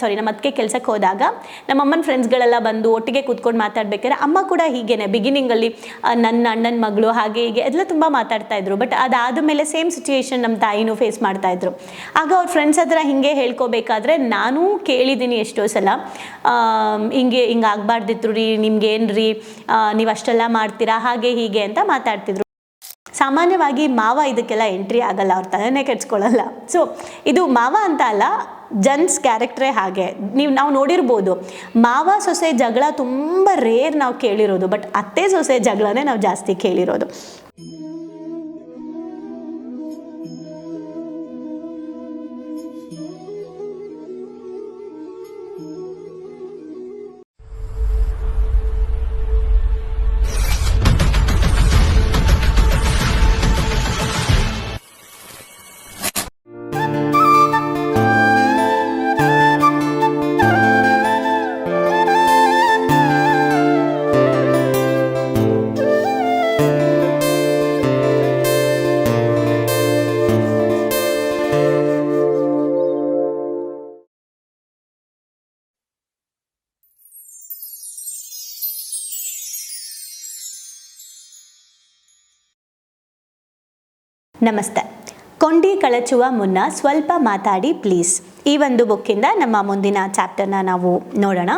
ಸಾರಿ ನಮ್ಮ ಅದಕ್ಕೆ ಕೆಲಸಕ್ಕೆ ಹೋದಾಗ ನಮ್ಮ ಅಮ್ಮನ ಫ್ರೆಂಡ್ಸ್ಗಳೆಲ್ಲ ಬಂದು ಒಟ್ಟಿಗೆ ಕೂತ್ಕೊಂಡು ಮಾತಾಡ್ಬೇಕಾದ್ರೆ ಅಮ್ಮ ಕೂಡ ಹೀಗೇನೆ ಬಿಗಿನಿಂಗಲ್ಲಿ ನನ್ನ ಅಣ್ಣನ ಮಗಳು ಹಾಗೆ ಹೀಗೆ ಎಲ್ಲ ತುಂಬ ಮಾತಾಡ್ತಾ ಇದ್ರು. ಬಟ್ ಅದಾದ ಮೇಲೆ ಸೇಮ್ ಸಿಚುಯೇಷನ್ ನಮ್ಮ ತಾಯಿನೂ ಫೇಸ್ ಮಾಡ್ತಾ ಇದ್ರು. ಆಗ ಅವ್ರ ಫ್ರೆಂಡ್ಸ್ ಹತ್ರ ಹಿಂಗೆ ಹೇಳ್ಕೋಬೇಕಾದ್ರೆ ನಾನು ಕೇಳಿದ್ದೀನಿ ಎಷ್ಟೋ ಸಲ ಹಿಂಗೆ ಹಿಂಗೆ ಆಗಬಾರ್ದಿತ್ತು ರೀ ನಿಮ್ಗೆ ಏನು ರೀ ನೀವು ಅಷ್ಟೆಲ್ಲ ಮಾಡ್ತೀರಾ, ಹಾಗೆ ಹೀಗೆ ಅಂತ ಮಾತಾಡ್ತಿದ್ರು. ಸಾಮಾನ್ಯವಾಗಿ ಮಾವ ಇದಕ್ಕೆಲ್ಲ ಎಂಟ್ರಿ ಆಗಲ್ಲ, ಅವ್ರ ತಲೆನೇ ಕೆಡ್ಸ್ಕೊಳ್ಳಲ್ಲ ಸೊ ಇದು ಮಾವ ಅಂತ ಅಲ್ಲ ಜನ್ಸ್ ಕ್ಯಾರೆಕ್ಟ್ರೇ ಹಾಗೆ. ನೀವು ನಾವು ನೋಡಿರ್ಬೋದು. ಮಾವ ಸೊಸೆ ಜಗಳ ತುಂಬ ರೇರ್ ನಾವು ಕೇಳಿರೋದು ಬಟ್ ಅತ್ತೆ ಸೊಸೆ ಜಗಳನೇ ನಾವು ಜಾಸ್ತಿ ಕೇಳಿರೋದು. ನಮಸ್ತೆ. ಕೊಂಡಿ ಕಳಚುವ ಮುನ್ನ ಸ್ವಲ್ಪ ಮಾತಾಡಿ ಪ್ಲೀಸ್. ಈ ಒಂದು ಬುಕ್ಕಿಂದ ನಮ್ಮ ಮುಂದಿನ ಚಾಪ್ಟರ್ನ ನಾವು ನೋಡೋಣ.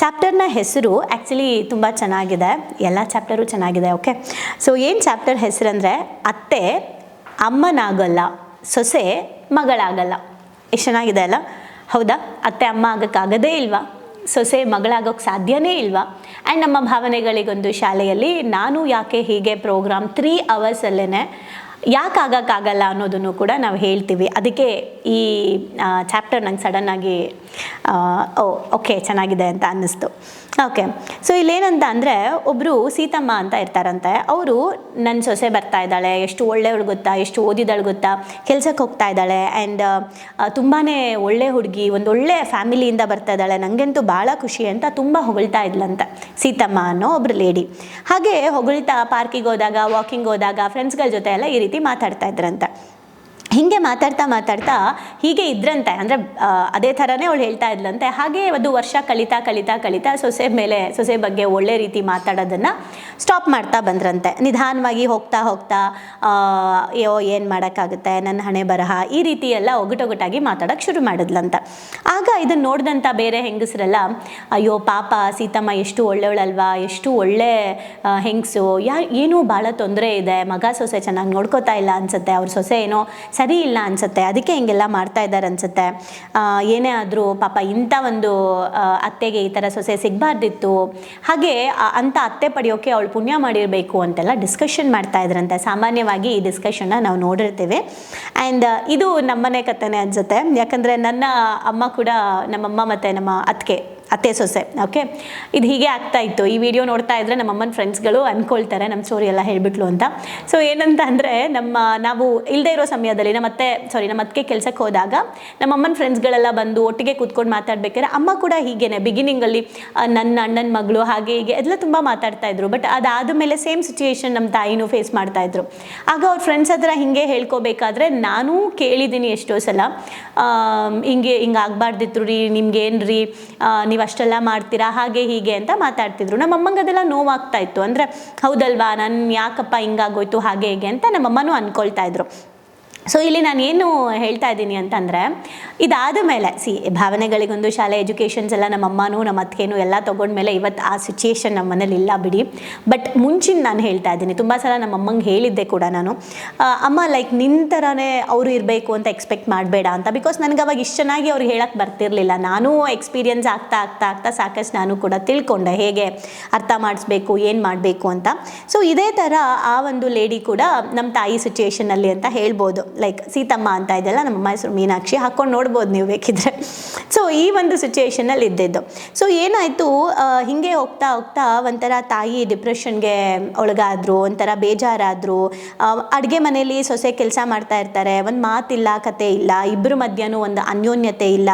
ಚಾಪ್ಟರ್ನ ಹೆಸರು ಆ್ಯಕ್ಚುಲಿ ತುಂಬ ಚೆನ್ನಾಗಿದೆ. ಎಲ್ಲ ಚಾಪ್ಟರು ಚೆನ್ನಾಗಿದೆ ಓಕೆ ಸೊ ಏನು ಚಾಪ್ಟರ್ ಹೆಸರಂದರೆ ಅತ್ತೆ ಅಮ್ಮನಾಗಲ್ಲ, ಸೊಸೆ ಮಗಳಾಗಲ್ಲ. ಎಷ್ಟು ಚೆನ್ನಾಗಿದೆ ಅಲ್ಲ? ಹೌದಾ? ಅತ್ತೆ ಅಮ್ಮ ಆಗೋಕ್ಕಾಗದೇ ಇಲ್ವಾ? ಸೊಸೆ ಮಗಳಾಗೋಕ್ಕೆ ಸಾಧ್ಯನೇ ಇಲ್ವಾ? ಆ್ಯಂಡ್ ನಮ್ಮ ಭಾವನೆಗಳಿಗೊಂದು ಶಾಲೆಯಲ್ಲಿ ನಾನು ಯಾಕೆ ಹೀಗೆ ಪ್ರೋಗ್ರಾಮ್ ತ್ರೀ ಅವರ್ಸಲ್ಲೇ ಯಾಕೆ ಆಗೋಕ್ಕಾಗಲ್ಲ ಅನ್ನೋದನ್ನು ಕೂಡ ನಾವು ಹೇಳ್ತೀವಿ. ಅದಕ್ಕೆ ಈ ಚಾಪ್ಟರ್ ನಂಗೆ ಸಡನ್ನಾಗಿ ಓ ಓಕೆ ಚೆನ್ನಾಗಿದೆ ಅಂತ ಅನ್ನಿಸ್ತು. ಓಕೆ ಸೊ ಇಲ್ಲೇನಂತ ಅಂದರೆ ಒಬ್ಬರು ಸೀತಮ್ಮ ಅಂತ ಇರ್ತಾರಂತೆ. ಅವರು ನನ್ನ ಸೊಸೆ ಬರ್ತಾ ಇದ್ದಾಳೆ, ಎಷ್ಟು ಒಳ್ಳೆಯವಳು ಗೊತ್ತಾ, ಎಷ್ಟು ಓದಿದಳು ಗೊತ್ತಾ, ಕೆಲಸಕ್ಕೆ ಹೋಗ್ತಾ ಇದ್ದಾಳೆ ಆ್ಯಂಡ್ ತುಂಬಾ ಒಳ್ಳೆ ಹುಡುಗಿ, ಒಂದು ಒಳ್ಳೆ ಫ್ಯಾಮಿಲಿಯಿಂದ ಬರ್ತಾ ಇದ್ದಾಳೆ ನನಗಂತೂ ಭಾಳ ಖುಷಿ ಅಂತ ತುಂಬ ಹೊಗಳ್ತಾ ಇದ್ಲಂತೆ ಸೀತಮ್ಮ ಅನ್ನೋ ಒಬ್ರು ಲೇಡಿ ಹಾಗೆ ಹೊಗಳ್ತಾ ಪಾರ್ಕಿಗೆ ಹೋದಾಗ ವಾಕಿಂಗ್ ಹೋದಾಗ ಫ್ರೆಂಡ್ಸ್ಗಳ ಜೊತೆ ಎಲ್ಲ ಈ ರೀತಿ ಮಾತಾಡ್ತಾ ಇದ್ರಂತೆ. ಹೀಗೆ ಮಾತಾಡ್ತಾ ಮಾತಾಡ್ತಾ ಹೀಗೆ ಇದ್ರಂತೆ. ಅಂದರೆ ಅದೇ ಥರನೇ ಅವಳು ಹೇಳ್ತಾ ಇದ್ಲಂತೆ. ಹಾಗೆ ಒಂದು ವರ್ಷ ಕಲಿತಾ ಕಲಿತಾ ಕಲಿತಾ ಸೊಸೆ ಮೇಲೆ, ಸೊಸೆ ಬಗ್ಗೆ ಒಳ್ಳೆ ರೀತಿ ಮಾತಾಡೋದನ್ನು ಸ್ಟಾಪ್ ಮಾಡ್ತಾ ಬಂದ್ರಂತೆ. ನಿಧಾನವಾಗಿ ಹೋಗ್ತಾ ಹೋಗ್ತಾ ಅಯ್ಯೋ, ಏನು ಮಾಡೋಕ್ಕಾಗುತ್ತೆ? ನನ್ನ ಹಣೆ ಬರಹ. ಈ ರೀತಿ ಎಲ್ಲ ಒಗಟೊಗಟಾಗಿ ಮಾತಾಡೋಕ್ಕೆ ಶುರು ಮಾಡಿದ್ಲಂತ. ಆಗ ಇದನ್ನು ನೋಡಿದಂಥ ಬೇರೆ ಹೆಂಗಸರೆಲ್ಲ, ಅಯ್ಯೋ, ಪಾಪ, ಸೀತಮ್ಮ ಎಷ್ಟು ಒಳ್ಳೆಯವಳಲ್ವಾ ಎಷ್ಟು ಒಳ್ಳೆ ಹೆಂಗಸು? ಯಾ, ಏನೂ ಭಾಳ ತೊಂದರೆ ಇದೆ. ಮಗ ಸೊಸೆ ಚೆನ್ನಾಗಿ ನೋಡ್ಕೋತಾ ಇಲ್ಲ ಅನ್ಸುತ್ತೆ. ಅವ್ರ ಸೊಸೆ ಏನೋ ಸರಿ ಇಲ್ಲ ಅನ್ಸುತ್ತೆ. ಅದಕ್ಕೆ ಹಿಂಗೆಲ್ಲ ಮಾಡ್ತಾ ಇದ್ದಾರೆ ಅನ್ಸುತ್ತೆ. ಏನೇ ಆದರೂ ಪಾಪ ಇಂಥ ಒಂದು ಅತ್ತೆಗೆ ಈ ಥರ ಸೊಸೆ ಸಿಗಬಾರ್ದಿತ್ತು. ಹಾಗೆ ಅಂತ ಅತ್ತೆ ಪಡೆಯೋಕೆ ಅವಳು ಪುಣ್ಯ ಮಾಡಿರಬೇಕು ಅಂತೆಲ್ಲ ಡಿಸ್ಕಷನ್ ಮಾಡ್ತಾ ಇದ್ರಂತೆ. ಸಾಮಾನ್ಯವಾಗಿ ಈ ಡಿಸ್ಕಷನ್ನ ನಾವು ನೋಡಿರ್ತೀವಿ. ಆ್ಯಂಡ್ ಇದು ನಮ್ಮನೆ ಕಥೆನೇ ಅನ್ಸುತ್ತೆ. ಯಾಕಂದರೆ ನನ್ನ ಅಮ್ಮ ಕೂಡ, ನಮ್ಮಮ್ಮ ಮತ್ತು ನಮ್ಮ ಅತ್ತಿಗೆ ಅತ್ತೆ ಸೊಸೆ ಓಕೆ ಇದು ಹೀಗೆ ಆಗ್ತಾ ಇತ್ತು. ಈ ವಿಡಿಯೋ ನೋಡ್ತಾ ಇದ್ರೆ ನಮ್ಮ ಅಮ್ಮನ ಫ್ರೆಂಡ್ಸ್ಗಳು ಅಂದ್ಕೊಳ್ತಾರೆ ನಮ್ಮ ಸ್ಟೋರಿ ಎಲ್ಲ ಹೇಳ್ಬಿಟ್ಲು ಅಂತ. ಸೊ ಏನಂತ ಅಂದರೆ ನಮ್ಮ, ನಾವು ಇಲ್ಲದೆ ಇರೋ ಸಮಯದಲ್ಲಿ ನಮ್ಮ ಅತ್ತೆ ಸಾರಿ ನಮ್ಮ ಅತ್ತಿಗೆ ಕೆಲಸಕ್ಕೆ ಹೋದಾಗ ನಮ್ಮ ಅಮ್ಮನ ಫ್ರೆಂಡ್ಸ್ಗಳೆಲ್ಲ ಬಂದು ಒಟ್ಟಿಗೆ ಕೂತ್ಕೊಂಡು ಮಾತಾಡ್ಬೇಕಾದ್ರೆ ಅಮ್ಮ ಕೂಡ ಹೀಗೇನೆ ಬಿಗಿನಿಂಗಲ್ಲಿ ನನ್ನ ಅಣ್ಣನ ಮಗಳು ಹಾಗೆ ಹೀಗೆ ಎಲ್ಲ ತುಂಬ ಮಾತಾಡ್ತಾ ಇದ್ರು. ಬಟ್ ಅದಾದ ಮೇಲೆ ಸೇಮ್ ಸಿಚುಯೇಷನ್ ನಮ್ಮ ತಾಯಿನೂ ಫೇಸ್ ಮಾಡ್ತಾ ಇದ್ರು. ಆಗ ಅವ್ರ ಫ್ರೆಂಡ್ಸ್ ಹತ್ರ ಹಿಂಗೆ ಹೇಳ್ಕೋಬೇಕಾದ್ರೆ ನಾನು ಕೇಳಿದ್ದೀನಿ ಎಷ್ಟೋ ಸಲ ಹಿಂಗೆ ಹಿಂಗೆ ಆಗಬಾರ್ದಿತ್ತು ರೀ ನಿಮ್ಗೆ ಏನು ರೀ ನೀವು ಅಷ್ಟೆಲ್ಲ ಮಾಡ್ತೀರಾ? ಹಾಗೆ ಹೀಗೆ ಅಂತ ಮಾತಾಡ್ತಿದ್ರು. ನಮ್ಮ ಅಮ್ಮಂಗೆ ಅದೆಲ್ಲ ನೋವಾಗ್ತಾ ಇತ್ತು. ಅಂದರೆ, ಹೌದಲ್ವಾ? ನಾನು ಯಾಕಪ್ಪ ಹಿಂಗಾಗೋಯ್ತು? ಹಾಗೆ ಹೀಗೆ ಅಂತ ನಮ್ಮಮ್ಮನೂ ಅಂದ್ಕೊಳ್ತಾ ಇದ್ರು. ಸೊ ಇಲ್ಲಿ ನಾನು ಏನು ಹೇಳ್ತಾ ಇದ್ದೀನಿ ಅಂತಂದರೆ, ಇದಾದ ಮೇಲೆ, ಸಿ, ಭಾವನೆಗಳಿಗೊಂದು ಶಾಲೆ ಎಜುಕೇಷನ್ಸ್ ಎಲ್ಲ ನಮ್ಮ ಅಮ್ಮನೂ, ನಮ್ಮ ಅತ್ತಿಗೆನೂ ಎಲ್ಲ ತೊಗೊಂಡ್ಮೇಲೆ ಇವತ್ತು ಆ ಸಿಚುಯೇಷನ್ ನಮ್ಮ ಮನೇಲಿ ಇಲ್ಲ ಬಿಡಿ. ಬಟ್ ಮುಂಚಿನ ನಾನು ಹೇಳ್ತಾ ಇದ್ದೀನಿ, ತುಂಬ ಸಲ ನಮ್ಮ ಅಮ್ಮಂಗೆ ಹೇಳಿದ್ದೆ ಕೂಡ ನಾನು. ಅಮ್ಮ ಲೈಕ್ ನಿನ್ನ ಥರನೇ ಅವರು ಇರಬೇಕು ಅಂತ ಎಕ್ಸ್ಪೆಕ್ಟ್ ಮಾಡಬೇಡ ಅಂತ. ಬಿಕಾಸ್ ನನಗೆ ಅವಾಗ ಇಷ್ಟು ಚೆನ್ನಾಗಿ ಅವ್ರು ಹೇಳಕ್ಕೆ ಬರ್ತಿರಲಿಲ್ಲ. ನಾನೂ ಎಕ್ಸ್ಪೀರಿಯನ್ಸ್ ಆಗ್ತಾ ಆಗ್ತಾ ಆಗ್ತಾ ಸಾಕಷ್ಟು ನಾನು ಕೂಡ ತಿಳ್ಕೊಂಡೆ ಹೇಗೆ ಅರ್ಥ ಮಾಡಿಸ್ಬೇಕು, ಏನು ಮಾಡಬೇಕು ಅಂತ. ಸೊ ಇದೇ ಥರ ಆ ಒಂದು ಲೇಡಿ ಕೂಡ ನಮ್ಮ ತಾಯಿ ಸಿಚುಯೇಷನಲ್ಲಿ ಅಂತ ಹೇಳ್ಬೋದು. ಲೈಕ್ ಸೀತಮ್ಮ ಅಂತ ಇದೆಲ್ಲ ನಮ್ಮ ಮೈಸೂರು ಮೀನಾಕ್ಷಿ ಹಾಕ್ಕೊಂಡು ನೋಡ್ಬೋದು ನೀವು ಬೇಕಿದ್ರೆ. ಸೊ ಈ ಒಂದು ಸಿಚುಯೇಷನಲ್ಲಿ ಇದ್ದಿದ್ದು. ಸೊ ಏನಾಯಿತು ಹಿಂಗೆ ಹೋಗ್ತಾ ಹೋಗ್ತಾ ಒಂಥರ ತಾಯಿ ಡಿಪ್ರೆಷನ್ಗೆ ಒಳಗಾದ್ರು, ಒಂಥರ ಬೇಜಾರಾದರು ಅಡುಗೆ ಮನೇಲಿ ಸೊಸೆ ಕೆಲಸ ಮಾಡ್ತಾ ಇರ್ತಾರೆ, ಒಂದು ಮಾತಿಲ್ಲ, ಕತೆ ಇಲ್ಲ ಇಬ್ಬರ ಮಧ್ಯನೂ ಒಂದು ಅನ್ಯೋನ್ಯತೆ ಇಲ್ಲ,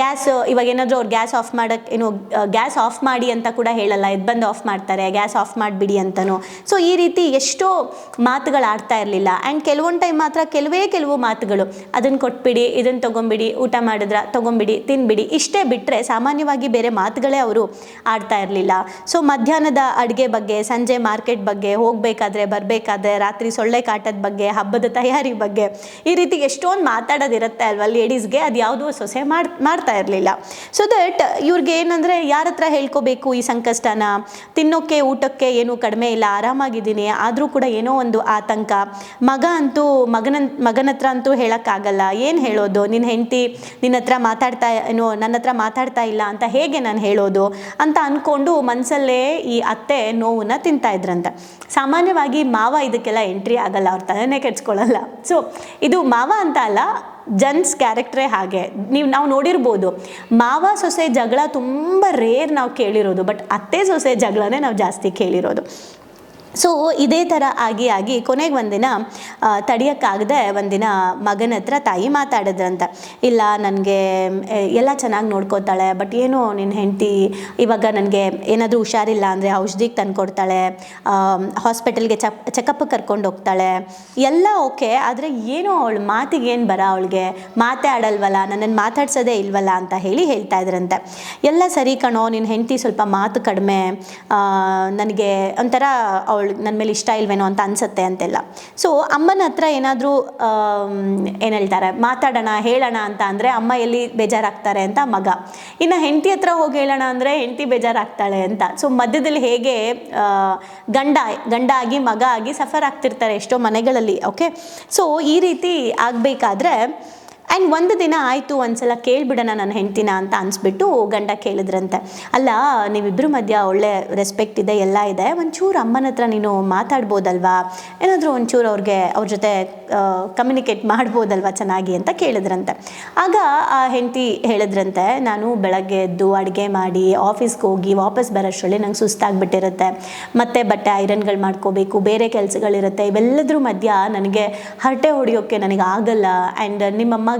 ಗ್ಯಾಸ್, ಇವಾಗ ಏನಾದರೂ ಅವ್ರು ಗ್ಯಾಸ್ ಆಫ್ ಮಾಡೋಕ್ಕೆ ಏನು ಗ್ಯಾಸ್ ಆಫ್ ಮಾಡಿ ಅಂತ ಕೂಡ ಹೇಳಲ್ಲ, ಇದು ಬಂದು ಆಫ್ ಮಾಡ್ತಾರೆ, ಗ್ಯಾಸ್ ಆಫ್ ಮಾಡಿಬಿಡಿ ಅಂತಲೂ ಸೊ ಈ ರೀತಿ ಎಷ್ಟೋ ಮಾತುಗಳು ಆಡ್ತಾ ಇರಲಿಲ್ಲ. ಆ್ಯಂಡ್ ಕೆಲವೊಂದು ಟೈಮ್ ಮಾತ್ರ ಕೆಲವೇ ಕೆಲವು ಮಾತುಗಳು. ಅದನ್ನು ಕೊಟ್ಬಿಡಿ ಇದನ್ನು ತೊಗೊಂಬಿಡಿ, ಊಟ ಮಾಡಿದ್ರ ತೊಗೊಂಬಿಡಿ, ತಿನ್ಬಿಡಿ. ಇಷ್ಟೇ ಬಿಟ್ಟರೆ ಸಾಮಾನ್ಯವಾಗಿ ಬೇರೆ ಮಾತುಗಳೇ ಅವರು ಆಡ್ತಾ ಇರಲಿಲ್ಲ. ಸೊ ಮಧ್ಯಾಹ್ನದ ಅಡುಗೆ ಬಗ್ಗೆ, ಸಂಜೆ ಮಾರ್ಕೆಟ್ ಬಗ್ಗೆ, ಹೋಗಬೇಕಾದ್ರೆ ಬರಬೇಕಾದ್ರೆ, ರಾತ್ರಿ ಸೊಳ್ಳೆ ಕಾಟದ ಬಗ್ಗೆ, ಹಬ್ಬದ ತಯಾರಿ ಬಗ್ಗೆ, ಈ ರೀತಿ ಎಷ್ಟೊಂದು ಮಾತಾಡೋದಿರುತ್ತೆ ಅಲ್ವಾ ಲೇಡೀಸ್ಗೆ? ಅದು ಯಾವುದೋ ಸೊಸೆ ಮಾಡಿ, ಮಾಡ್ತಾ ಇರಲಿಲ್ಲ. ಸೊ ದಟ್ ಇವ್ರಿಗೆ ಏನಂದರೆ, ಯಾರ ಹತ್ರ ಹೇಳ್ಕೋಬೇಕು ಈ ಸಂಕಷ್ಟನ? ತಿನ್ನೋಕ್ಕೆ ಊಟಕ್ಕೆ ಏನೂ ಕಡಿಮೆ ಇಲ್ಲ. ಆರಾಮಾಗಿದ್ದೀನಿ. ಆದರೂ ಕೂಡ ಏನೋ ಒಂದು ಆತಂಕ. ಮಗ ಅಂತೂ ಮಗನ ಮಗನ ಹತ್ರ ಅಂತೂ ಹೇಳೋಕ್ಕಾಗಲ್ಲ. ಏನು ಹೇಳೋದು? ನಿನ್ನ ಹೆಂಡತಿ ನಿನ್ನ ಹತ್ರ ಮಾತಾಡ್ತಾ ಏನೋ ನನ್ನ ಹತ್ರ ಮಾತಾಡ್ತಾ ಇಲ್ಲ ಅಂತ ಹೇಗೆ ನಾನು ಹೇಳೋದು? ಅಂತ ಅಂದ್ಕೊಂಡು ಮನಸ್ಸಲ್ಲೇ ಈ ಅತ್ತೆ ನೋವನ್ನು ತಿಂತಾ ಇದ್ರಂತೆ. ಸಾಮಾನ್ಯವಾಗಿ ಮಾವ ಇದಕ್ಕೆಲ್ಲ ಎಂಟ್ರಿ ಆಗಲ್ಲ, ಅವ್ರ ತಲೆನೇ ಕೆಡ್ಸ್ಕೊಳ್ಳಲ್ಲ ಸೊ ಇದು ಮಾವ ಅಂತ ಅಲ್ಲ, ಜನ್ಸ್ ಕ್ಯಾರೆಕ್ಟ್ರೇ ಹಾಗೆ. ನೀವು ನಾವು ನೋಡಿರ್ಬೋದು. ಮಾವ ಸೊಸೆ ಜಗಳ ತುಂಬ ರೇರ್ ನಾವು ಕೇಳಿರೋದು ಬಟ್ ಅತ್ತೆ ಸೊಸೆ ಜಗಳನೇ ನಾವು ಜಾಸ್ತಿ ಕೇಳಿರೋದು. ಸೊ ಇದೇ ಥರ ಆಗಿ ಆಗಿ ಕೊನೆಗೆ ಒಂದಿನ ತಡಿಯೋಕ್ಕಾಗದೆ ಒಂದಿನ ಮಗನ ಹತ್ರ ತಾಯಿ ಮಾತಾಡಿದ್ರಂತ. ಇಲ್ಲ, ನನಗೆ ಎಲ್ಲ ಚೆನ್ನಾಗಿ ನೋಡ್ಕೋತಾಳೆ, ಬಟ್ ಏನು ನಿನ್ನ ಹೆಂಡತಿ ಇವಾಗ ನನಗೆ ಏನಾದರೂ ಹುಷಾರಿಲ್ಲ ಅಂದರೆ ಔಷಧಿಗೆ ತಂದು ಕೊಡ್ತಾಳೆ ಹಾಸ್ಪಿಟಲ್ಗೆ ಚಕ್ ಚೆಕಪ್ ಕರ್ಕೊಂಡು ಹೋಗ್ತಾಳೆ, ಎಲ್ಲ ಓಕೆ, ಆದರೆ ಏನು ಅವಳು ಮಾತಿಗೆ ಏನು ಬರ ಅವಳಿಗೆ? ಮಾತೇ ಆಡಲ್ವಲ್ಲ ನನ್ನನ್ನು ಮಾತಾಡ್ಸೋದೇ ಇಲ್ವಲ್ಲ ಅಂತ ಹೇಳಿ ಹೇಳ್ತಾ ಇದ್ರಂತೆ. ಎಲ್ಲ ಸರಿ ಕಣೋ ನಿನ್ನ ಹೆಂಡತಿ ಸ್ವಲ್ಪ ಮಾತು ಕಡಿಮೆ ನನಗೆ ಒಂಥರ ಅವಳು ನನ್ನ ಮೇಲೆ ಇಷ್ಟ ಇಲ್ವೇನೋ ಅಂತ ಅನ್ಸುತ್ತೆ ಅಂತೆಲ್ಲ. ಸೊ ಅಮ್ಮನ ಹತ್ರ ಏನಾದರೂ ಏನು ಹೇಳ್ತಾರೆ, ಮಾತಾಡೋಣ, ಹೇಳೋಣ ಅಂತ ಅಂದರೆ ಅಮ್ಮ ಎಲ್ಲಿ ಬೇಜಾರಾಗ್ತಾರೆ ಅಂತ ಮಗ. ಇನ್ನು ಹೆಂಡತಿ ಹತ್ರ ಹೋಗಿ ಹೇಳೋಣ ಅಂದರೆ ಹೆಂಡತಿ ಬೇಜಾರಾಗ್ತಾಳೆ ಅಂತ. ಸೊ ಮಧ್ಯದಲ್ಲಿ ಹೇಗೆ ಗಂಡ ಗಂಡ ಆಗಿ, ಮಗ ಆಗಿ ಸಫರ್ ಆಗ್ತಿರ್ತಾರೆ ಎಷ್ಟೋ ಮನೆಗಳಲ್ಲಿ ಓಕೆ ಸೊ ಈ ರೀತಿ ಆಗಬೇಕಾದ್ರೆ ಆ್ಯಂಡ್ ಒಂದು ದಿನ ಆಯಿತು, ಒಂದ್ಸಲ ಕೇಳಿಬಿಡೋಣ ನನ್ನ ಹೆಂಡ್ತಿನ ಅಂತ ಅನಿಸ್ಬಿಟ್ಟು ಗಂಡ ಕೇಳಿದ್ರಂತೆ. ಅಲ್ಲ ನೀವಿಬ್ಬರ ಮಧ್ಯ ಒಳ್ಳೆ ರೆಸ್ಪೆಕ್ಟ್ ಇದೆ, ಎಲ್ಲ ಇದೆ. ಒಂಚೂರು ಅಮ್ಮನ ಹತ್ರ ನೀನು ಮಾತಾಡ್ಬೋದಲ್ವಾ? ಏನಾದರೂ ಒಂಚೂರು ಅವ್ರಿಗೆ ಅವ್ರ ಜೊತೆ ಕಮ್ಯುನಿಕೇಟ್ ಮಾಡ್ಬೋದಲ್ವಾ ಚೆನ್ನಾಗಿ? ಅಂತ ಕೇಳಿದ್ರಂತೆ. ಆಗ ಆ ಹೆಂಡತಿ ಹೇಳಿದ್ರಂತೆ, ನಾನು ಬೆಳಗ್ಗೆ ಎದ್ದು ಅಡುಗೆ ಮಾಡಿ ಆಫೀಸ್ಗೆ ಹೋಗಿ ವಾಪಸ್ ಬರೋಷ್ಟರಲ್ಲಿ ನಂಗೆ ಸುಸ್ತಾಗ್ಬಿಟ್ಟಿರುತ್ತೆ. ಮತ್ತೆ ಬಟ್ಟೆ ಐರನ್ಗಳು ಮಾಡ್ಕೋಬೇಕು, ಬೇರೆ ಕೆಲಸಗಳಿರುತ್ತೆ. ಇವೆಲ್ಲದ್ರ ಮಧ್ಯ ನನಗೆ ಹರಟೆ ಹೊಡೆಯೋಕ್ಕೆ ನನಗೆ ಆಗಲ್ಲ. ಆ್ಯಂಡ್ ನಿಮ್ಮಮ್ಮಗೆ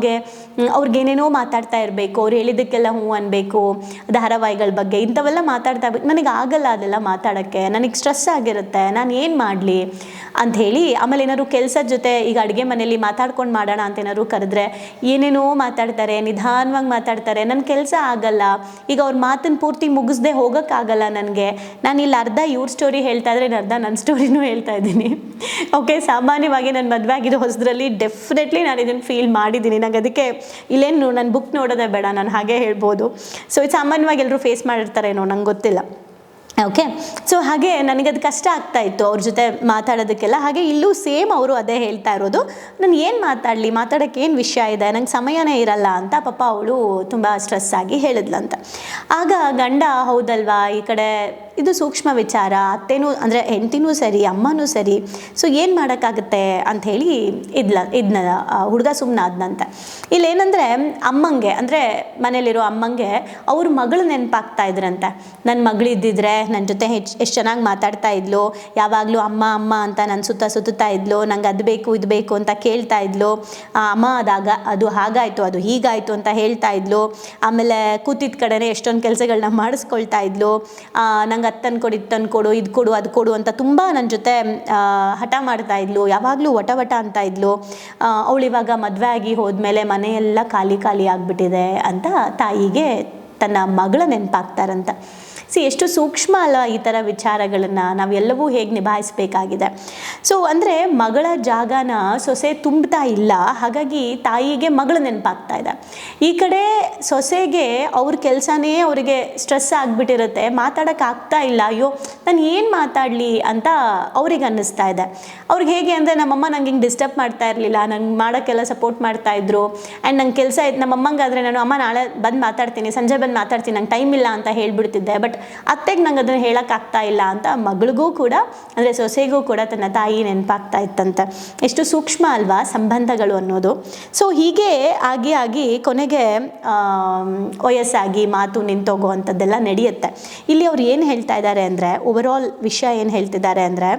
ಮ್, ಅವ್ರಿಗೇನೇನೋ ಮಾತಾಡ್ತಾ ಇರಬೇಕು ಅವ್ರು ಹೇಳಿದ್ದಕ್ಕೆಲ್ಲ ಹ್ಞೂ ಅನ್ಬೇಕು ಧಾರಾವಾಹಿಗಳ ಬಗ್ಗೆ ಇಂಥವೆಲ್ಲ ಮಾತಾಡ್ತಾ ಇರ್ಬೇಕು. ನನಗೆ ಆಗಲ್ಲ ಅದೆಲ್ಲ ಮಾತಾಡೋಕ್ಕೆ ನನಗೆ ಸ್ಟ್ರೆಸ್ ಆಗಿರುತ್ತೆ ನಾನು ಏನು ಮಾಡಲಿ ಅಂತ ಹೇಳಿ ಆಮೇಲೆ ಏನಾದ್ರು ಕೆಲಸದ ಜೊತೆ ಈಗ ಅಡುಗೆ ಮನೇಲಿ ಮಾತಾಡ್ಕೊಂಡು ಮಾಡೋಣ ಅಂತ ಏನಾದ್ರು ಕರೆದ್ರೆ ಏನೇನೋ ಮಾತಾಡ್ತಾರೆ ನಿಧಾನವಾಗಿ ಮಾತಾಡ್ತಾರೆ ನನ್ನ ಕೆಲಸ ಆಗಲ್ಲ ಈಗ ಅವ್ರ ಮಾತನ್ನು ಪೂರ್ತಿ ಮುಗಿಸ್ದೆ ಹೋಗೋಕ್ಕಾಗಲ್ಲ ನನಗೆ ನಾನು ಇಲ್ಲಿ ಅರ್ಧ ಇವ್ರ ಸ್ಟೋರಿ ಹೇಳ್ತಾ ಇದ್ರೆ ಅರ್ಧ ನನ್ನ ಸ್ಟೋರಿನೂ ಹೇಳ್ತಾ ಇದ್ದೀನಿ. ಓಕೆ ಸಾಮಾನ್ಯವಾಗಿ ನನ್ನ ಮದುವೆ ಆಗಿರೋ ಹೊಸದ್ರಲ್ಲಿ ಡೆಫಿನೆಟ್ಲಿ ನಾನು ಇದನ್ನು ಫೀಲ್ ಮಾಡಿದ್ದೀನಿ. ನಂಗೆ ಅದಕ್ಕೆ ಇಲ್ಲೇನು ನನ್ನ ಬುಕ್ ನೋಡೋದೇ ಬೇಡ, ನಾನು ಹಾಗೆ ಹೇಳ್ಬೋದು. ಸೊ ಇದು ಸಾಮಾನ್ಯವಾಗಿ ಎಲ್ಲರೂ ಫೇಸ್ ಮಾಡಿರ್ತಾರೇನೋ, ನಂಗೆ ಗೊತ್ತಿಲ್ಲ. ಓಕೆ ಸೊ ಹಾಗೆ ನನಗೆ ಅದು ಕಷ್ಟ ಆಗ್ತಾ ಇತ್ತು ಅವ್ರ ಜೊತೆ ಮಾತಾಡೋದಕ್ಕೆಲ್ಲ. ಹಾಗೆ ಇಲ್ಲೂ ಸೇಮ್ ಅವರು ಅದೇ ಹೇಳ್ತಾ ಇರೋದು. ನಾನು ಏನು ಮಾತಾಡಲಿ, ಮಾತಾಡೋಕ್ಕೆ ಏನು ವಿಷಯ ಇದೆ, ನಂಗೆ ಸಮಯನೇ ಇರಲ್ಲ ಅಂತ ಪಾಪ ಅವಳು ತುಂಬ ಸ್ಟ್ರೆಸ್ ಆಗಿ ಹೇಳಿದ್ಲಂತ. ಆಗ ಗಂಡ, ಹೌದಲ್ವಾ, ಈ ಕಡೆ ಇದು ಸೂಕ್ಷ್ಮ ವಿಚಾರ, ಅತ್ತೆನೂ ಅಂದರೆ ಹೆಂಡತಿನೂ ಸರಿ, ಅಮ್ಮನೂ ಸರಿ. ಸೊ ಏನು ಮಾಡೋಕ್ಕಾಗುತ್ತೆ ಅಂಥೇಳಿ ಇದ್ಲ, ಇದ್ನ ಹುಡುಗ ಸುಮ್ಮನೆ ಆದ್ನಂತೆ. ಇಲ್ಲೇನಂದರೆ ಅಮ್ಮಂಗೆ, ಅಂದರೆ ಮನೇಲಿರೋ ಅಮ್ಮಂಗೆ ಅವ್ರ ಮಗಳು ನೆನಪಾಗ್ತಾ ಇದ್ರಂತೆ. ನನ್ನ ಮಗಳು ಇದ್ದಿದ್ರೆ ನನ್ನ ಜೊತೆ ಹೆಚ್ಚು ಎಷ್ಟು ಚೆನ್ನಾಗಿ ಮಾತಾಡ್ತಾ ಇದ್ಲು, ಯಾವಾಗಲೂ ಅಮ್ಮ ಅಮ್ಮ ಅಂತ ನನ್ನ ಸುತ್ತ ಸುತ್ತುತ್ತಾ ಇದ್ಲು, ನಂಗೆ ಅದು ಬೇಕು, ಇದು ಬೇಕು ಅಂತ ಕೇಳ್ತಾ ಇದ್ಲು. ಅಮ್ಮ ಅದಾಗ ಅದು ಹಾಗಾಯಿತು, ಅದು ಹೀಗಾಯಿತು ಅಂತ ಹೇಳ್ತಾ ಇದ್ಲು. ಆಮೇಲೆ ಕೂತಿದ್ದ ಕಡೆನೇ ಎಷ್ಟೊಂದು ಕೆಲಸಗಳನ್ನ ಮಾಡಿಸ್ಕೊಳ್ತಾ ಇದ್ಲು. ನಂಗೆ ಅದು ತಂದ್ಕೊಡು ಇದು ತಂದ್ಕೊಡು ಇದು ಕೊಡು, ಅದು ಕೊಡು ಅಂತ ತುಂಬ ನನ್ನ ಜೊತೆ ಹಠ ಮಾಡ್ತಾ ಇದ್ಲು. ಯಾವಾಗಲೂ ವಟ ವಟ ಅಂತ ಇದ್ಲು. ಅವಳು ಇವಾಗ ಮದುವೆ ಆಗಿ ಹೋದ್ಮೇಲೆ ಮನೆಯೆಲ್ಲ ಖಾಲಿ ಖಾಲಿ ಆಗಿಬಿಟ್ಟಿದೆ ಅಂತ ತಾಯಿಗೆ ತನ್ನ ಮಗಳ ನೆನಪಾಗ್ತಾರಂತ. ಸಿ, ಎಷ್ಟು ಸೂಕ್ಷ್ಮ ಅಲ್ಲ ಈ ಥರ ವಿಚಾರಗಳನ್ನು ನಾವೆಲ್ಲವೂ ಹೇಗೆ ನಿಭಾಯಿಸಬೇಕಾಗಿದೆ. ಸೊ ಅಂದರೆ ಮಗಳ ಜಾಗನ ಸೊಸೆ ತುಂಬ್ತಾ ಇಲ್ಲ, ಹಾಗಾಗಿ ತಾಯಿಗೆ ಮಗಳು ನೆನಪಾಗ್ತಾ ಇದೆ. ಈ ಕಡೆ ಸೊಸೆಗೆ ಅವ್ರ ಕೆಲಸನೇ ಅವರಿಗೆ ಸ್ಟ್ರೆಸ್ ಆಗಿಬಿಟ್ಟಿರುತ್ತೆ ಮಾತಾಡೋಕ್ಕಾಗ್ತಾ ಇಲ್ಲ, ಅಯ್ಯೋ, ನಾನು ಏನು ಮಾತಾಡಲಿ ಅಂತ ಅವ್ರಿಗೆ ಅನ್ನಿಸ್ತಾ ಇದೆ. ಅವ್ರಿಗೆ ಹೇಗೆ ಅಂದರೆ, ನಮ್ಮಮ್ಮ ನಂಗೆ ಹಿಂಗೆ ಡಿಸ್ಟರ್ಬ್ ಮಾಡ್ತಾ ಇರಲಿಲ್ಲ, ನಂಗೆ ಮಾಡೋಕ್ಕೆಲ್ಲ ಸಪೋರ್ಟ್ ಮಾಡ್ತಾ ಇದ್ರು ಆ್ಯಂಡ್ ನಂಗೆ ಕೆಲಸ ಇತ್ತು ನಮ್ಮಮ್ಮಂಗಾದರೆ ನಾನು, ಅಮ್ಮ, ನಾಳೆ ಬಂದು ಮಾತಾಡ್ತೀನಿ, ಸಂಜೆ ಬಂದು ಮಾತಾಡ್ತೀನಿ, ನಂಗೆ ಟೈಮ್ ಇಲ್ಲ ಅಂತ ಹೇಳ್ಬಿಡ್ತಿದ್ದೆ. ಬಟ್ ಅತ್ತೆಗೆ ನಂಗೆ ಅದನ್ನು ಹೇಳೋಕ್ಕಾಗ್ತಾ ಇಲ್ಲ ಅಂತ ಮಗಳಿಗೂ ಕೂಡ, ಅಂದರೆ ಸೊಸೆಗೂ ಕೂಡ ತನ್ನ ತಾಯಿ ನೆನಪಾಗ್ತಾ ಇತ್ತಂತೆ. ಎಷ್ಟು ಸೂಕ್ಷ್ಮ ಅಲ್ವಾ ಸಂಬಂಧಗಳು ಅನ್ನೋದು. ಸೊ ಹೀಗೆ ಆಗಿ ಆಗಿ ಕೊನೆಗೆ ವಯಸ್ಸಾಗಿ ಮಾತು ನಿಂತೋಗೋ ಅಂಥದ್ದೆಲ್ಲ ನಡೆಯುತ್ತೆ. ಇಲ್ಲಿ ಅವ್ರು ಏನು ಹೇಳ್ತಾ ಇದ್ದಾರೆ ಅಂದರೆ ಓವರಾಲ್ ವಿಷಯ ಏನು ಹೇಳ್ತಿದ್ದಾರೆ ಅಂದರೆ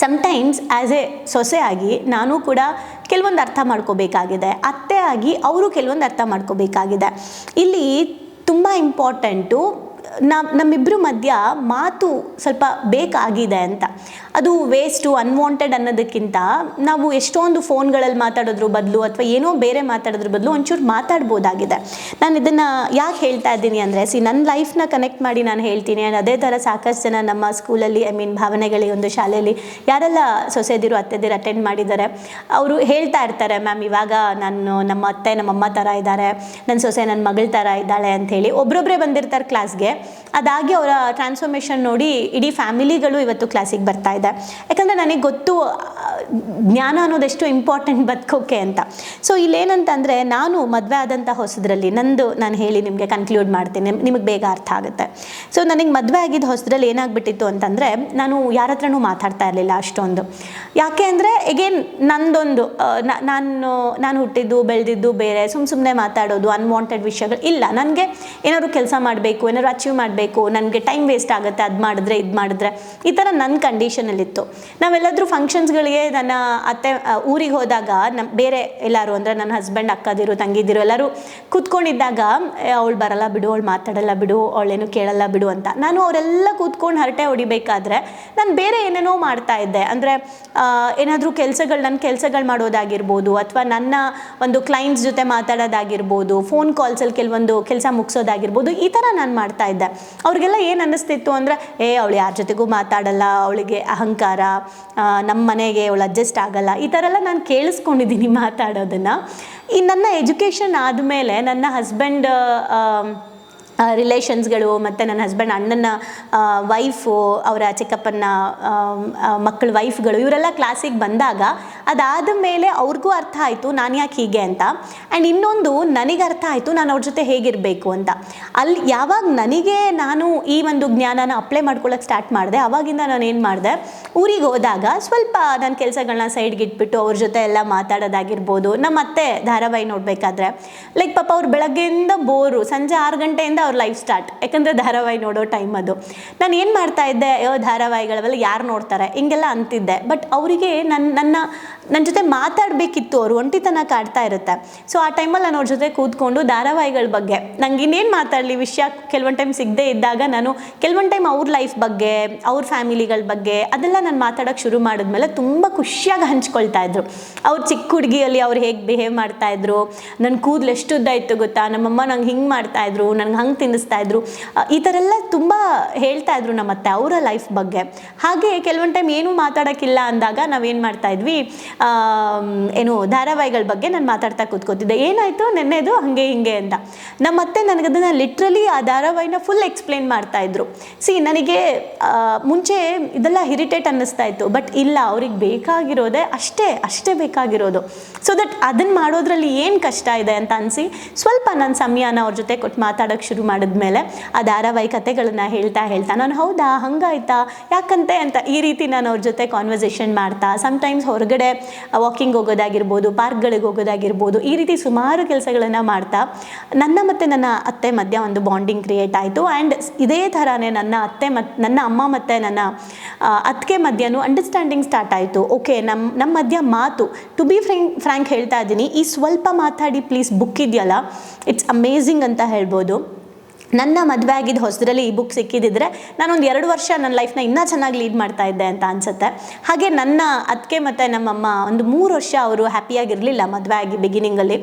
ಸಮ್ಟೈಮ್ಸ್ ಆ್ಯಸ್ ಎ ಸೊಸೆ ಆಗಿ ನಾನು ಕೂಡ ಕೆಲವೊಂದು ಅರ್ಥ ಮಾಡ್ಕೋಬೇಕಾಗಿದೆ. ಅತ್ತೆ ಆಗಿ ಅವರು ಕೆಲವೊಂದು ಅರ್ಥ ಮಾಡ್ಕೋಬೇಕಾಗಿದೆ. ಇಲ್ಲಿ ತುಂಬ ಇಂಪಾರ್ಟೆಂಟು ನಮ್ಮ ನಮ್ಮಿಬ್ಬರ ಮಧ್ಯ ಮಾತು ಸ್ವಲ್ಪ ಬೇಕಾಗಿದೆ ಅಂತ. ಅದು ವೇಸ್ಟು ಅನ್ವಾಂಟೆಡ್ ಅನ್ನೋದಕ್ಕಿಂತ ನಾವು ಎಷ್ಟೊಂದು ಫೋನ್ಗಳಲ್ಲಿ ಮಾತಾಡೋದ್ರ ಬದಲು ಅಥವಾ ಏನೋ ಬೇರೆ ಮಾತಾಡೋದ್ರ ಬದಲು ಒಂಚೂರು ಮಾತಾಡ್ಬೋದಾಗಿದೆ. ನಾನು ಇದನ್ನು ಯಾಕೆ ಹೇಳ್ತಾ ಇದ್ದೀನಿ ಅಂದರೆ ಸಿ ನನ್ನ ಲೈಫ್ನ ಕನೆಕ್ಟ್ ಮಾಡಿ ನಾನು ಹೇಳ್ತೀನಿ. ಅದೇ ಥರ ಸಾಕಷ್ಟು ಜನ ನಮ್ಮ ಸ್ಕೂಲಲ್ಲಿ ಐ ಮೀನ್ ಭಾವನೆಗಳಿ ಒಂದು ಶಾಲೆಯಲ್ಲಿ ಯಾರೆಲ್ಲ ಸೊಸೆದಿರು, ಅತ್ತೆದಿರು ಅಟೆಂಡ್ ಮಾಡಿದ್ದಾರೆ, ಅವರು ಹೇಳ್ತಾ ಇರ್ತಾರೆ, ಮ್ಯಾಮ್, ಇವಾಗ ನಾನು ನಮ್ಮ ಅತ್ತೆ ನಮ್ಮಮ್ಮ ಥರ ಇದ್ದಾರೆ. ನನ್ನ ಸೊಸೆ ನನ್ನ ಮಗಳ ಥರ ಇದ್ದಾಳೆ ಅಂಥೇಳಿ ಒಬ್ರೊಬ್ಬರೇ ಬಂದಿರ್ತಾರೆ ಕ್ಲಾಸ್ಗೆ ಅದಾಗಿ ಅವರ ಟ್ರಾನ್ಸ್ಫಾರ್ಮೇಷನ್ ನೋಡಿ ಇಡೀ ಫ್ಯಾಮಿಲಿಗಳು ಇವತ್ತು ಕ್ಲಾಸಿಗೆ ಬರ್ತಾ ಇದೆ. ಯಾಕಂದರೆ ನನಗೆ ಗೊತ್ತು ಜ್ಞಾನ ಅನ್ನೋದೆಷ್ಟು ಇಂಪಾರ್ಟೆಂಟ್ ಬದುಕೋಕೆ ಅಂತ. ಸೊ ಇಲ್ಲೇನಂತಂದರೆ ನಾನು ಮದುವೆ ಆದಂಥ ಹೊಸದ್ರಲ್ಲಿ, ನಂದು ನಾನು ಹೇಳಿ ನಿಮಗೆ ಕನ್ಕ್ಲೂಡ್ ಮಾಡ್ತೀನಿ ನಿಮಗೆ ಬೇಗ ಅರ್ಥ ಆಗುತ್ತೆ. ಸೊ ನನಗೆ ಮದುವೆ ಆಗಿದ್ದ ಹೊಸದ್ರಲ್ಲಿ ಏನಾಗ್ಬಿಟ್ಟಿತ್ತು ಅಂತಂದರೆ, ನಾನು ಯಾರ ಹತ್ರನೂ ಮಾತಾಡ್ತಾ ಇರಲಿಲ್ಲ ಅಷ್ಟೊಂದು. ಯಾಕೆ ಅಂದರೆ ಎಗೇನ್ ನಂದೊಂದು ನಾನು ನಾನು ಹುಟ್ಟಿದ್ದು, ಬೆಳೆದಿದ್ದು ಬೇರೆ ಸುಮ್ಮ ಸುಮ್ಮನೆ ಮಾತಾಡೋದು ಅನ್ವಾಂಟೆಡ್ ವಿಷಯಗಳು ಇಲ್ಲ. ನನಗೆ ಏನಾದ್ರು ಕೆಲಸ ಮಾಡಬೇಕು, ಏನಾದ್ರು ಅಚೀವ್ ಮಾಡಬೇಕು, ನನಗೆ ಟೈಮ್ ವೇಸ್ಟ್ ಆಗುತ್ತೆ, ಅದು ಮಾಡಿದ್ರೆ, ಇದು ಮಾಡಿದ್ರೆ, ಈ ಥರ ನನ್ನ ಕಂಡೀಷನಲ್ಲಿತ್ತು ನಾವೆಲ್ಲಾದರೂ ಫಂಕ್ಷನ್ಸ್ಗಳಿಗೆ ನನ್ನ ಅತ್ತೆ ಊರಿಗೆ ಹೋದಾಗ ನಮ್ಮ ಬೇರೆ ಎಲ್ಲರೂ ಅಂದರೆ ನನ್ನ ಹಸ್ಬೆಂಡ್ ಅಕ್ಕದಿರು, ತಂಗಿದಿರು ಎಲ್ಲರೂ ಕೂತ್ಕೊಂಡಿದ್ದಾಗ ಅವಳು ಬರಲ್ಲ ಬಿಡು, ಅವಳು ಮಾತಾಡಲ್ಲ ಬಿಡು ಅವಳೇನು ಕೇಳಲ್ಲ ಬಿಡು ಅಂತ. ನಾನು ಅವರೆಲ್ಲ ಕೂತ್ಕೊಂಡು ಹರಟೆ ಹೊಡಿಬೇಕಾದ್ರೆ ನಾನು ಬೇರೆ ಏನೇನೋ ಮಾಡ್ತಾ ಇದ್ದೆ. ಅಂದರೆ ಏನಾದರೂ ಕೆಲಸಗಳು ನನ್ನ ಕೆಲಸಗಳು ಮಾಡೋದಾಗಿರ್ಬೋದು ಅಥವಾ ನನ್ನ ಒಂದು ಕ್ಲೈಂಟ್ಸ್ ಜೊತೆ ಮಾತಾಡೋದಾಗಿರ್ಬೋದು ಫೋನ್ ಕಾಲ್ಸಲ್ಲಿ ಕೆಲವೊಂದು ಕೆಲಸ ಮುಗಿಸೋದಾಗಿರ್ಬೋದು, ಈ ಥರ ನಾನು ಮಾಡ್ತಾ ಇದ್ದೆ. ಅವ್ರಿಗೆಲ್ಲ ಏನು ಅನ್ನಿಸ್ತಿತ್ತು ಅಂದರೆ, ಏ, ಅವಳು ಯಾರ ಜೊತೆಗೂ ಮಾತಾಡಲ್ಲ, ಅವಳಿಗೆ ಅಹಂಕಾರ ನಮ್ಮ ಮನೆಗೆ ಅವಳು ಅಡ್ಜಸ್ಟ್ ಆಗಲ್ಲ. ಈ ಥರ ಎಲ್ಲ ನಾನು ಕೇಳಿಸ್ಕೊಂಡಿದ್ದೀನಿ ಮಾತಾಡೋದನ್ನು. ಈ ನನ್ನ ಎಜುಕೇಷನ್ ಆದಮೇಲೆ ನನ್ನ ಹಸ್ಬೆಂಡ್ ರಿಲೇಷನ್ಸ್ಗಳು ಮತ್ತು ನನ್ನ ಹಸ್ಬೆಂಡ್ ಅಣ್ಣನ ವೈಫು ಅವರ ಚಿಕ್ಕಪ್ಪನ ಮಕ್ಕಳ ವೈಫ್ಗಳು ಇವರೆಲ್ಲ ಕ್ಲಾಸಿಗೆ ಬಂದಾಗ ಅದಾದ ಮೇಲೆ ಅವ್ರಿಗೂ ಅರ್ಥ ಆಯಿತು, ನಾನು ಯಾಕೆ ಹೀಗೆ ಅಂತ. ಆ್ಯಂಡ್ ಇನ್ನೊಂದು ನನಗೆ ಅರ್ಥ ಆಯಿತು, ನಾನು ಅವ್ರ ಜೊತೆ ಹೇಗಿರಬೇಕು ಅಂತ. ಅಲ್ಲಿ ಯಾವಾಗ ನನಗೆ ನಾನು ಈ ಒಂದು ಜ್ಞಾನನ ಅಪ್ಲೈ ಮಾಡ್ಕೊಳ್ಳೋಕೆ ಸ್ಟಾರ್ಟ್ ಮಾಡಿದೆ, ಅವಾಗಿಂದ ನಾನು ಏನು ಮಾಡಿದೆ, ಊರಿಗೆ ಹೋದಾಗ ಸ್ವಲ್ಪ ನನ್ನ ಕೆಲಸಗಳನ್ನ ಸೈಡ್ಗೆ ಇಟ್ಬಿಟ್ಟು ಅವ್ರ ಜೊತೆ ಎಲ್ಲ ಮಾತಾಡೋದಾಗಿರ್ಬೋದು ನಮ್ಮ ಅತ್ತೆ ಧಾರಾವಾಹಿ ನೋಡಬೇಕಾದ್ರೆ. ಲೈಕ್ ಪಾಪ ಅವ್ರು ಬೆಳಗ್ಗೆಯಿಂದ ಬೋರು ಸಂಜೆ ಆರು ಗಂಟೆಯಿಂದ ಅವ್ರ ಲೈಫ್ ಸ್ಟಾರ್ಟ್ ಯಾಕಂದರೆ ಧಾರಾವಾಹಿ ನೋಡೋ ಟೈಮ್ ಅದು. ನಾನು ಏನು ಮಾಡ್ತಾ ಇದ್ದೆ, ಅಯ್ಯೋ ಧಾರಾವಾಹಿಗಳವೆಲ್ಲ ಯಾರು ನೋಡ್ತಾರೆ? ಹಿಂಗೆಲ್ಲ ಅಂತಿದ್ದೆ. ಬಟ್ ಅವರಿಗೆ ನನ್ನ ನನ್ನ ನನ್ನ ಜೊತೆ ಮಾತಾಡಬೇಕಿತ್ತು ಅವರು ಒಂಟಿತನ ಕಾಡ್ತಾ ಇರುತ್ತೆ. ಸೊ ಆ ಟೈಮಲ್ಲಿ ನಾನು ಅವ್ರ ಜೊತೆ ಕೂತ್ಕೊಂಡು ಧಾರಾವಾಹಿಗಳ ಬಗ್ಗೆ, ನಂಗೆ ಇನ್ನೇನು ಮಾತಾಡಲಿ ವಿಷಯ ಕೆಲವೊಂದು ಟೈಮ್ ಸಿಗದೇ ಇದ್ದಾಗ ನಾನು ಕೆಲವೊಂದು ಟೈಮ್ ಅವ್ರ ಲೈಫ್ ಬಗ್ಗೆ, ಅವ್ರ ಫ್ಯಾಮಿಲಿಗಳ ಬಗ್ಗೆ, ಅದೆಲ್ಲ ನಾನು ಮಾತಾಡೋಕ್ಕೆ ಶುರು ಮಾಡಿದ್ಮೇಲೆ ತುಂಬ ಖುಷಿಯಾಗಿ ಹಂಚ್ಕೊಳ್ತಾ ಇದ್ರು. ಅವ್ರ ಚಿಕ್ಕ ಹುಡುಗಿಯಲ್ಲಿ ಅವ್ರು ಹೇಗೆ ಬಿಹೇವ್ ಮಾಡ್ತಾ ಇದ್ರು ನನ್ನ ಕೂದಲು ಎಷ್ಟು ಉದ್ದ ಇತ್ತು ಗೊತ್ತಾ, ನಮ್ಮಮ್ಮ ನಂಗೆ ಹಿಂಗೆ ಮಾಡ್ತಾ ಇದ್ರು ನನಗೆ ಹಂಗೆ ತಿನ್ನಿಸ್ತಾ ಇದ್ರು ಈ ಥರ ಎಲ್ಲ ತುಂಬ ಹೇಳ್ತಾ ಇದ್ರು ನಮ್ಮ ಅತ್ತೆ ಅವರ ಲೈಫ್ ಬಗ್ಗೆ. ಹಾಗೆ ಕೆಲವೊಂದು ಟೈಮ್ ಏನೂ ಮಾತಾಡೋಕ್ಕಿಲ್ಲ ಅಂದಾಗ ನಾವೇನು ಮಾಡ್ತಾ ಇದ್ವಿ ಏನು ಧಾರಾವಾಹಿಗಳ ಬಗ್ಗೆ ನಾನು ಮಾತಾಡ್ತಾ ಕೂತ್ಕೋತಿದ್ದೆ. ಏನಾಯಿತು? ನೆನ್ನೆದು ಹಾಗೆ ಹಿಂಗೆ ಅಂತ. ನಮ್ಮ ಅತ್ತೆ ನನಗದನ್ನು ಲಿಟ್ರಲಿ ಆ ಧಾರಾವಾಹಿನ ಫುಲ್ ಎಕ್ಸ್ಪ್ಲೇನ್ ಮಾಡ್ತಾ ಇದ್ರು. ಸಿ ನನಗೆ ಮುಂಚೆ ಇದೆಲ್ಲ ಹಿರಿಟೇಟ್ ಅನ್ನಿಸ್ತಾ ಇತ್ತು. ಬಟ್ ಇಲ್ಲ, ಅವ್ರಿಗೆ ಬೇಕಾಗಿರೋದೇ ಅಷ್ಟೇ ಅಷ್ಟೇ ಬೇಕಾಗಿರೋದು. ಸೊ ದಟ್ ಅದನ್ನು ಮಾಡೋದ್ರಲ್ಲಿ ಏನು ಕಷ್ಟ ಇದೆ ಅಂತ ಅನಿಸಿ, ಸ್ವಲ್ಪ ನನ್ನ ಸಮಯನ ಅವ್ರ ಜೊತೆ ಕೊಟ್ಟು ಮಾತಾಡೋಕ್ಕೆ ಶುರು ಮಾಡಿದ್ಮೇಲೆ ಆ ಧಾರಾವಾಹಿ ಕಥೆಗಳನ್ನು ಹೇಳ್ತಾ ಹೇಳ್ತಾ ನಾನು, ಹೌದಾ, ಹಂಗಾಯ್ತಾ? ಯಾಕಂತೆ? ಅಂತ ಈ ರೀತಿ ನಾನು ಅವ್ರ ಜೊತೆ ಕಾನ್ವರ್ಸೇಷನ್ ಮಾಡ್ತಾ ಸಮ್ಟೈಮ್ಸ್ ಹೊರಗಡೆ ವಾಕಿಂಗ್ ಹೋಗೋದಾಗಿರ್ಬೋದು, ಪಾರ್ಕ್ಗಳಿಗೆ ಹೋಗೋದಾಗಿರ್ಬೋದು, ಈ ರೀತಿ ಸುಮಾರು ಕೆಲಸಗಳನ್ನು ಮಾಡ್ತಾ ನನ್ನ ಮತ್ತು ನನ್ನ ಅತ್ತೆ ಮಧ್ಯ ಒಂದು ಬಾಂಡಿಂಗ್ ಕ್ರಿಯೇಟ್ ಆಯಿತು. ಆ್ಯಂಡ್ ಇದೇ ಥರನೇ ನನ್ನ ಅತ್ತೆ ಮತ್ತು ನನ್ನ ಅಮ್ಮ ಮತ್ತು ನನ್ನ ಅತ್ತಿಗೆ ಮಧ್ಯನೂ ಅಂಡರ್ಸ್ಟ್ಯಾಂಡಿಂಗ್ ಸ್ಟಾರ್ಟ್ ಆಯಿತು. ಓಕೆ ನಮ್ಮ ನಮ್ಮ ಮಧ್ಯ ಮಾತು ಟು ಬಿ ಫ್ರೆಂಕ್ ಫ್ರ್ಯಾಂಕ್ ಹೇಳ್ತಾ ಇದ್ದೀನಿ, ಈ ಸ್ವಲ್ಪ ಮಾತಾಡಿ ಪ್ಲೀಸ್ ಬುಕ್ ಇದೆಯಲ್ಲ? ಇಟ್ಸ್ ಅಮೇಝಿಂಗ್ ಅಂತ ಹೇಳ್ಬೋದು. ನನ್ನ ಮದುವೆ ಆಗಿದ್ದ ಹೊಸದ್ರಲ್ಲಿ ಈ ಬುಕ್ ಸಿಕ್ಕಿದ್ದಿದ್ರೆ ನಾನೊಂದು ಎರಡು ವರ್ಷ ನನ್ನ ಲೈಫ್ನ ಇನ್ನೂ ಚೆನ್ನಾಗಿ ಲೀಡ್ ಮಾಡ್ತಾ ಇದ್ದೆ ಅಂತ ಅನಿಸುತ್ತೆ. ಹಾಗೆ ನನ್ನ ಅತ್ತಿಗೆ ಮತ್ತು ನಮ್ಮಮ್ಮ ಒಂದು ಮೂರು ವರ್ಷ ಅವರು ಹ್ಯಾಪಿಯಾಗಿರಲಿಲ್ಲ ಮದುವೆ ಆಗಿ ಬಿಗಿನಿಂಗಲ್ಲಿ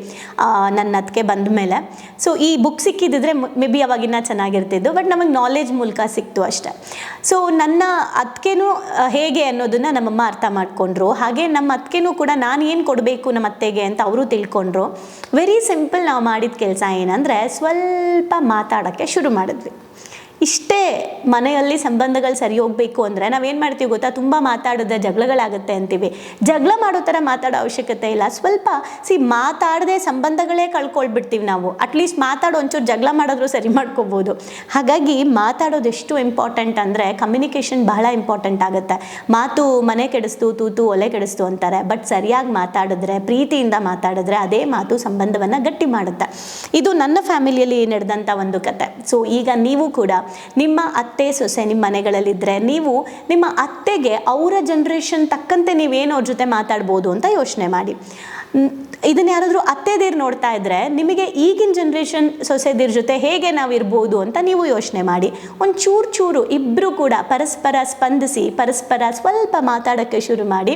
ನನ್ನ ಅತ್ತಿಗೆ ಬಂದ ಮೇಲೆ. ಸೊ ಈ ಬುಕ್ ಸಿಕ್ಕಿದ್ದಿದ್ರೆ ಮೇ ಬಿ ಅವಾಗಿನ್ನ ಚೆನ್ನಾಗಿರ್ತಿದ್ದು ಬಟ್ ನಮಗೆ ನಾಲೆಜ್ ಮೂಲಕ ಸಿಕ್ತು ಅಷ್ಟೆ. ಸೊ ನನ್ನ ಅತ್ತಿಗೆನೂ ಹೇಗೆ ಅನ್ನೋದನ್ನು ನಮ್ಮಮ್ಮ ಅರ್ಥ ಮಾಡಿಕೊಂಡ್ರು. ಹಾಗೆ ನಮ್ಮ ಅತ್ತಿಗೆನೂ ಕೂಡ ನಾನು ಏನು ಕೊಡಬೇಕು ನಮ್ಮ ಅತ್ತೆಗೆ ಅಂತ ಅವರು ತಿಳ್ಕೊಂಡ್ರು. ವೆರಿ ಸಿಂಪಲ್ ನಾವು ಮಾಡಿದ ಕೆಲಸ ಏನಂದರೆ ಸ್ವಲ್ಪ ಮಾತಾಡೋಕ್ಕೆ. ಶುರು ಮಾಡಿದ್ವಿ. ಇಷ್ಟೇ ಮನೆಯಲ್ಲಿ ಸಂಬಂಧಗಳು ಸರಿ ಹೋಗ್ಬೇಕು ಅಂದರೆ ನಾವೇನು ಮಾಡ್ತೀವಿ ಗೊತ್ತಾ? ತುಂಬ ಮಾತಾಡಿದ್ರೆ ಜಗಳಗಳಾಗುತ್ತೆ ಅಂತೀವಿ. ಜಗಳ ಮಾಡೋ ಥರ ಮಾತಾಡೋ ಅವಶ್ಯಕತೆ ಇಲ್ಲ. ಸ್ವಲ್ಪ ಸಿ ಮಾತಾಡದೆ ಸಂಬಂಧಗಳೇ ಕಳ್ಕೊಳ್ಬಿಡ್ತೀವಿ ನಾವು. ಅಟ್ಲೀಸ್ಟ್ ಮಾತಾಡೋ ಒಂಚೂರು ಜಗಳ ಮಾಡಿದ್ರು ಸರಿ ಮಾಡ್ಕೋಬೋದು. ಹಾಗಾಗಿ ಮಾತಾಡೋದು ಎಷ್ಟು ಇಂಪಾರ್ಟೆಂಟ್ ಅಂದರೆ ಕಮ್ಯುನಿಕೇಷನ್ ಬಹಳ ಇಂಪಾರ್ಟೆಂಟ್ ಆಗುತ್ತೆ. ಮಾತು ಮನೆ ಕೆಡಿಸ್ತು, ತೂತು, ಒಲೆ ಕೆಡಿಸ್ತು ಅಂತಾರೆ. ಬಟ್ ಸರಿಯಾಗಿ ಮಾತಾಡಿದ್ರೆ, ಪ್ರೀತಿಯಿಂದ ಮಾತಾಡಿದ್ರೆ ಅದೇ ಮಾತು ಸಂಬಂಧವನ್ನು ಗಟ್ಟಿ ಮಾಡುತ್ತೆ. ಇದು ನನ್ನ ಫ್ಯಾಮಿಲಿಯಲ್ಲಿ ನಡೆದಂಥ ಒಂದು ಕತೆ. ಸೊ ಈಗ ನೀವು ಕೂಡ ನಿಮ್ಮ ಅತ್ತೆ, ಸೊಸೆ ನಿಮ್ಮ ಮನೆಗಳಲ್ಲಿದ್ದರೆ ನೀವು ನಿಮ್ಮ ಅತ್ತೆಗೆ ಅವರ ಜನ್ರೇಷನ್ ತಕ್ಕಂತೆ ನೀವೇನು ಅವ್ರ ಜೊತೆ ಮಾತಾಡ್ಬೋದು ಅಂತ ಯೋಚನೆ ಮಾಡಿ. ಇದನ್ನು ಯಾರಾದರೂ ಅತ್ತೆದೇರು ನೋಡ್ತಾ ಇದ್ದರೆ ನಿಮಗೆ ಈಗಿನ ಜನ್ರೇಷನ್ ಸೊಸೆದಿರ ಜೊತೆ ಹೇಗೆ ನಾವು ಇರ್ಬೋದು ಅಂತ ನೀವು ಯೋಚನೆ ಮಾಡಿ. ಒಂದು ಚೂರು ಚೂರು ಇಬ್ಬರು ಕೂಡ ಪರಸ್ಪರ ಸ್ಪಂದಿಸಿ, ಪರಸ್ಪರ ಸ್ವಲ್ಪ ಮಾತಾಡೋಕ್ಕೆ ಶುರು ಮಾಡಿ.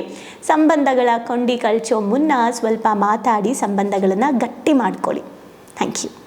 ಸಂಬಂಧಗಳ ಕೊಂಡಿ ಕಳಚೋ ಮುನ್ನ ಸ್ವಲ್ಪ ಮಾತಾಡಿ ಸಂಬಂಧಗಳನ್ನು ಗಟ್ಟಿ ಮಾಡ್ಕೊಳ್ಳಿ. Thank you